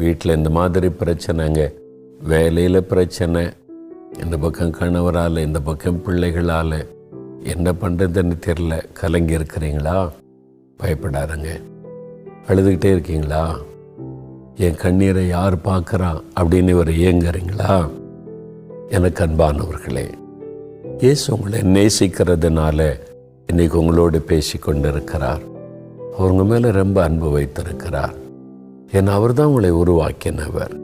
வீட்டில் இந்த மாதிரி பிரச்சனைங்க வேலையில் பிரச்சனை இந்த பக்கம் கணவரால் இந்த பக்கம் பிள்ளைகளால் என்ன பண்ணுறதுன்னு தெரில கலங்கி இருக்கிறீங்களா? பயப்படாதங்க. அழுதுகிட்டே இருக்கீங்களா? என் கண்ணீரை யார் பார்க்குறா? அப்படின்னு இவர் ஏங்குறீங்களா? எனக்கு அன்பானவர்களே இயேசு உங்களை நேசிக்கிறதுனால இன்றைக்கு உங்களோடு பேசி கொண்டிருக்கிறார் இருக்கிறார் அவங்க மேலே ரொம்ப அன்பு வைத்திருக்கிறார். ஏன்னா அவர் தான் உங்களை உருவாக்கினவர்.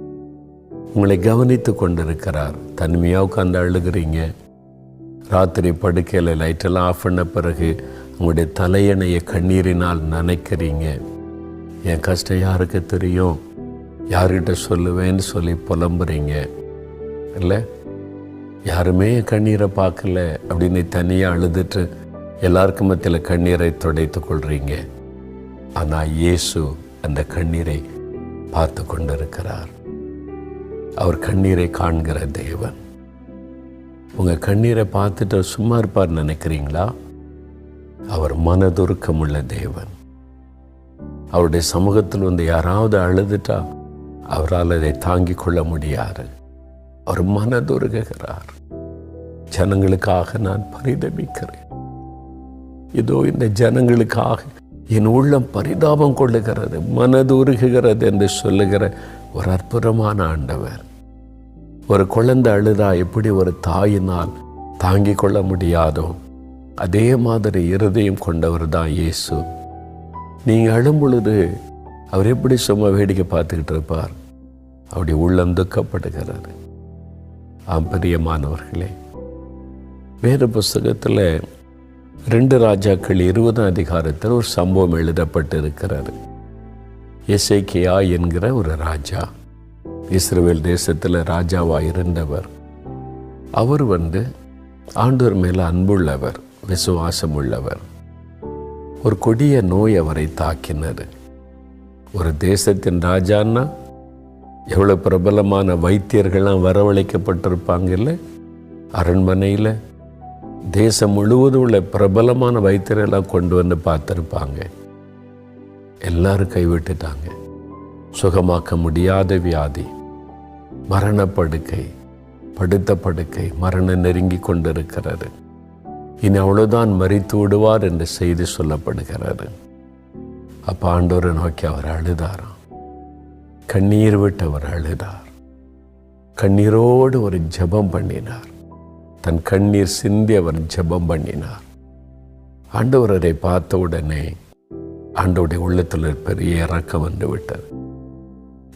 உங்களை கவனித்து கொண்டிருக்கிறார். தனிமையாக உட்காந்து அழுகிறீங்க. ராத்திரி படுக்கையில் லைட்டெல்லாம் ஆஃப் பண்ண பிறகு உங்களுடைய தலையணையை கண்ணீரினால் நினைக்கிறீங்க. என் கஷ்டம் யாருக்கு தெரியும்? யார்கிட்ட சொல்லுவேன்னு சொல்லி புலம்புறீங்க. இல்லை? யாருமே என் கண்ணீரை பார்க்கல அப்படின்னு தனியாக அழுதுட்டு எல்லாருக்கும் மத்தியில் கண்ணீரை துடைத்து கொள்கிறீங்க ஆனால் இயேசு அந்த கண்ணீரை பார்த்து கொண்டிருக்கிறார். அவர் கண்ணீரை காண்கிற தேவன். உங்கள் கண்ணீரை பார்த்துட்டு சும்மா இருப்பார் நினைக்கிறீங்களா? அவர் மனதுருக்கமுள்ள தேவன். அவருடைய சமூகத்தில் வந்து யாராவது அழுதுட்டா அவரால் அதை தாங்கிக் கொள்ள முடியாது. அவர் மனதுருகுகிறார். ஜனங்களுக்காக நான் பரிதபிக்கிறேன். இதோ இந்த ஜனங்களுக்காக என் உள்ளம் பரிதாபம் கொள்ளுகிறது மனதுருகுகிறது என்று சொல்லுகிற ஒரு அற்புதமான ஆண்டவர். ஒரு குழந்தை அழுதா எப்படி ஒரு தாயினால் தாங்கிக் கொள்ள முடியாதோ அதே மாதிரி இருதயம் கொண்டவர் தான் இயேசு. நீங்கள் அழும் பொழுது அவர் எப்படி சும்மா வேடிக்கை பார்த்துக்கிட்டு இருப்பார்? அவருடைய உள்ளம் துக்கப்படுகிறது. ஆம் பிரியமானவர்களே வேறு புஸ்தகத்தில் ரெண்டு ராஜாக்கள் இருபதாம் அதிகாரத்தில் ஒரு சம்பவம் எழுதப்பட்டு இருக்கிறாரு எசேக்கியா என்கிற ஒரு ராஜா இஸ்ரேல் தேசத்தில் ராஜாவாக இருந்தவர். அவர் வந்து ஆண்டவர் மேலே அன்புள்ளவர் விசுவாசம் உள்ளவர் ஒரு கொடிய நோய் அவரை தாக்கினது. ஒரு தேசத்தின் ராஜான்னா எவ்வளோ பிரபலமான வைத்தியர்கள்லாம் வரவழைக்கப்பட்டிருப்பாங்கல்ல அரண்மனையில் தேசம் முழுவதும் உள்ள பிரபலமான வைத்தியரெல்லாம் கொண்டு வந்து பார்த்துருப்பாங்க. எல்லாரும் கைவிட்டுட்டாங்க. சுகமாக்க முடியாத வியாதி மரணப்படுக்கை படுத்த படுக்கை மரணம் நெருங்கி கொண்டிருக்கிறது. இனி அவ்வளோதான் மறித்து விடுவார் என்று செய்தி சொல்லப்படுகிறது. அப்போ ஆண்டோரை நோக்கி அவர் அழுதாராம். கண்ணீர் விட்டு அவர் அழுதார். கண்ணீரோடு ஒரு ஜெபம் பண்ணினார். தன் கண்ணீர் சிந்தி அவர் ஜெபம் பண்ணினார். ஆண்டவரரை பார்த்த உடனே ஆண்டவுடைய உள்ளத்தில் பெரிய இறக்கம் வந்து விட்டார்